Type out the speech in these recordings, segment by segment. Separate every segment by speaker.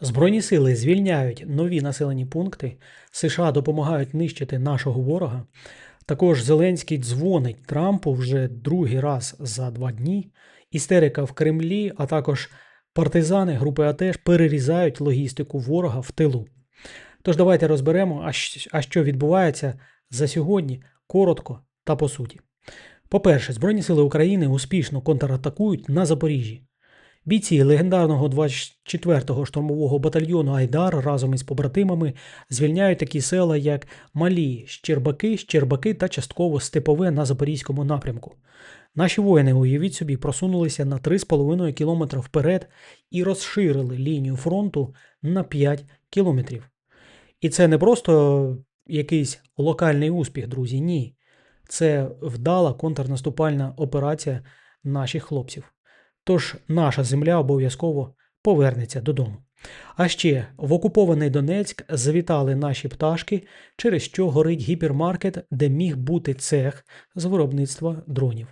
Speaker 1: Збройні сили звільняють нові населені пункти. США допомагають нищити нашого ворога. Також Зеленський дзвонить Трампу вже другий раз за два дні. Істерика в Кремлі, а також партизани групи АТЕШ перерізають логістику ворога в тилу. Тож давайте розберемо, а що відбувається за сьогодні коротко та по суті. По-перше, Збройні сили України успішно контратакують на Запоріжжі. Бійці легендарного 24-го штурмового батальйону Айдар разом із побратимами звільняють такі села, як Малі, Щербаки, Щербаки та частково Степове на Запорізькому напрямку. Наші воїни, уявіть собі, просунулися на 3,5 кілометра вперед і розширили лінію фронту на 5 кілометрів. І це не просто якийсь локальний успіх, друзі. Ні. Це вдала контрнаступальна операція наших хлопців. Тож наша земля обов'язково повернеться додому. А ще в окупований Донецьк завітали наші пташки, через що горить гіпермаркет, де міг бути цех з виробництва дронів.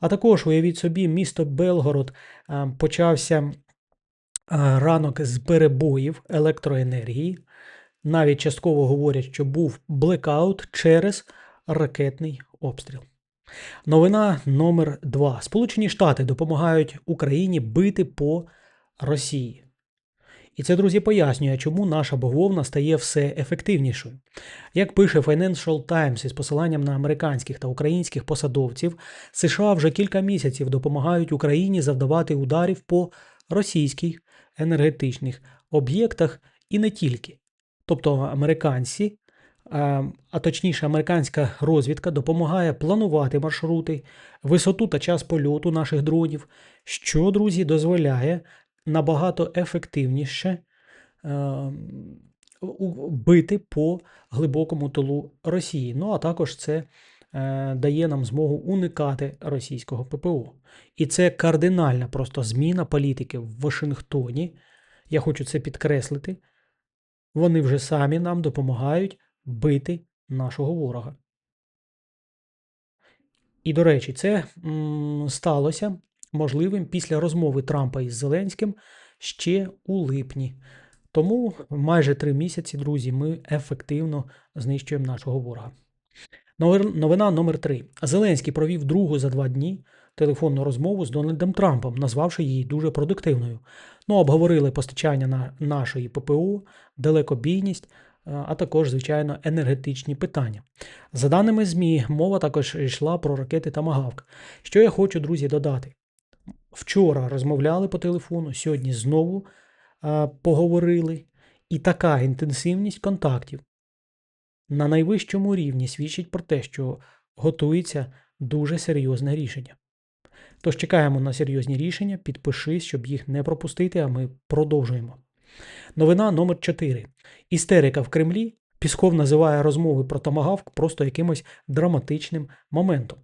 Speaker 1: А також уявіть собі, місто Белгород а, почався а, ранок з перебоїв електроенергії. Навіть частково говорять, що був блекаут через ракетний обстріл. Новина номер 2. Сполучені Штати допомагають Україні бити по Росії. І це, друзі, пояснює, чому наша бавовна стає все ефективнішою. Як пише Financial Times із посиланням на американських та українських посадовців, США вже кілька місяців допомагають Україні завдавати ударів по російських енергетичних об'єктах і не тільки. Тобто американці, а, точніше, американська розвідка допомагає планувати маршрути, висоту та час польоту наших дронів, що, друзі, дозволяє набагато ефективніше е, бити по глибокому тилу Росії. Ну а також це е, дає нам змогу уникати російського ППО. І це кардинальна просто зміна політики в Вашингтоні. Я хочу це підкреслити. Вони вже самі нам допомагають бити нашого ворога. І, до речі, це сталося можливим після розмови Трампа із Зеленським ще у липні. Тому майже три місяці, друзі, ми ефективно знищуємо нашого ворога. Новина номер три. Зеленський провів другу за два дні телефонну розмову з Дональдом Трампом, назвавши її дуже продуктивною. Ну, обговорили постачання на нашої ППО, далекобійність, а також, звичайно, енергетичні питання. За даними ЗМІ, мова також йшла про ракети Тамагавк. Що я хочу, друзі, додати. Вчора розмовляли по телефону, сьогодні знову е, поговорили, і така інтенсивність контактів на найвищому рівні свідчить про те, що готується дуже серйозне рішення. Тож чекаємо на серйозні рішення, підпишись, щоб їх не пропустити, а ми продовжуємо. Новина номер 4. Істерика в Кремлі. Пісков називає розмови про Томагавк просто якимось драматичним моментом.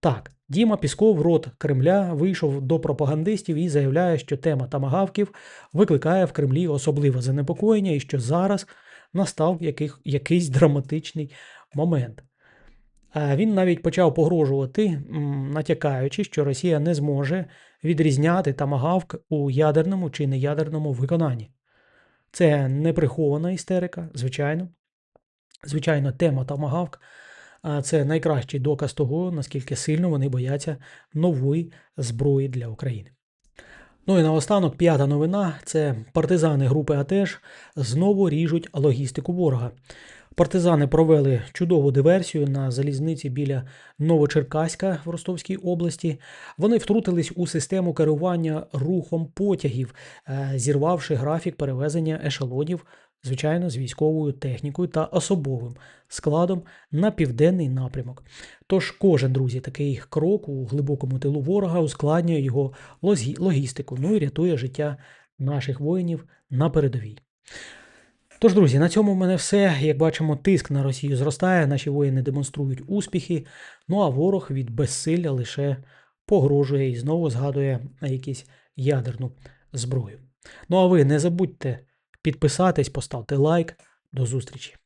Speaker 1: Так, Діма Пісков, рот Кремля, вийшов до пропагандистів і заявляє, що тема тамагавків викликає в Кремлі особливе занепокоєння і що зараз настав яких, якийсь драматичний момент. Він навіть почав погрожувати, натякаючи, що Росія не зможе відрізняти тамагавк у ядерному чи неядерному виконанні. Це неприхована істерика, звичайно. Звичайно, тема тамагавк це найкращий доказ того, наскільки сильно вони бояться нової зброї для України. Ну і наостанок п'ята новина це партизани групи АТЕШ знову ріжуть логістику ворога. Партизани провели чудову диверсію на залізниці біля Новочеркаська в Ростовській області. Вони втрутились у систему керування рухом потягів, е, зірвавши графік перевезення ешелонів, звичайно, з військовою технікою та особовим складом на південний напрямок. Тож кожен, друзі, такий крок у глибокому тилу ворога ускладнює його логістику, ну і рятує життя наших воїнів на передовій. Тож, друзі, на цьому в мене все. Як бачимо, тиск на Росію зростає, наші воїни демонструють успіхи. Ну а ворог від безсилля лише погрожує і знову згадує якісь ядерну зброю. Ну а ви не забудьте підписатись, поставте лайк. До зустрічі!